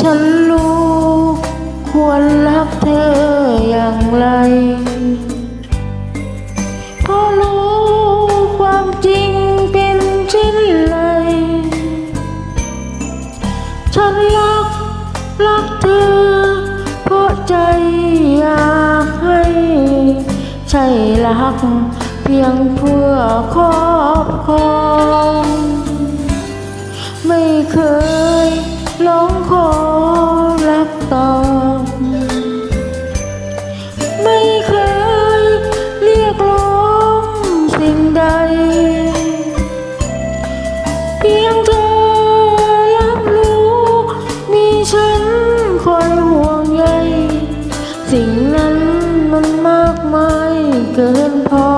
ฉันรู้ควรรักเธออย่างไร ก็รู้ความจริงเป็นเช่นไร ฉันรักรักเธอเพราะใจอยากให้ ใช่รักเพียงเพื่อคอ สิ่งนั้นมันมากมายเกินพอ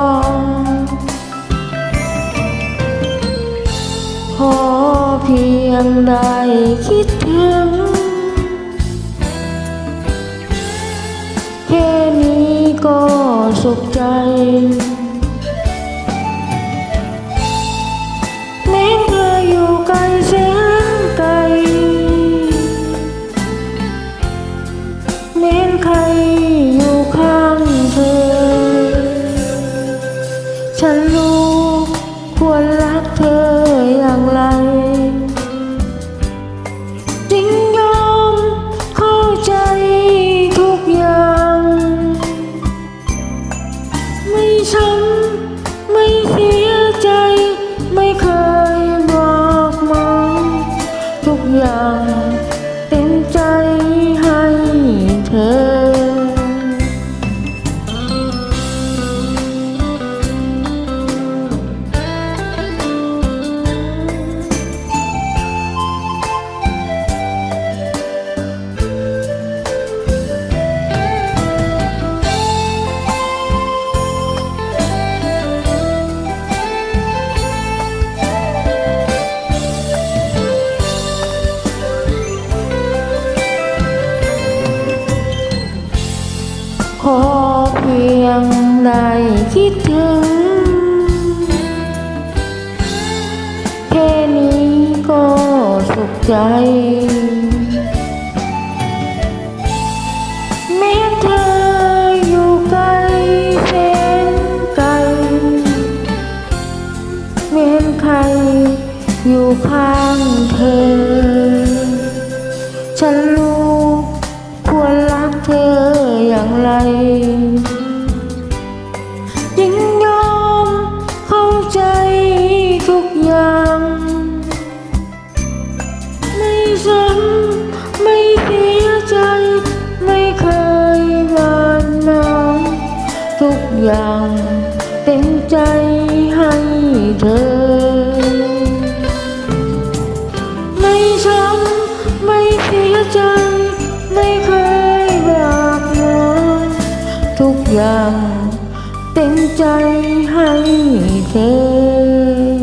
ขอเพียงได้คิดถึง แค่นี้ก็สุขใจ ช้ำไม่เสีย คิดถึงแค่นี้ก็สุขใจ แม้เธออยู่ไกลแสนไกลแม้ใครอยู่ข้างเธอ ฉันรู้ควรรักเธออย่างไร อย่างเต็มใจให้เธอ ไม่ช้ำไม่เสียใจ ไม่เคยบากหมอนทุกอย่างเต็มใจให้เธอ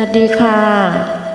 วัสดีค่ะ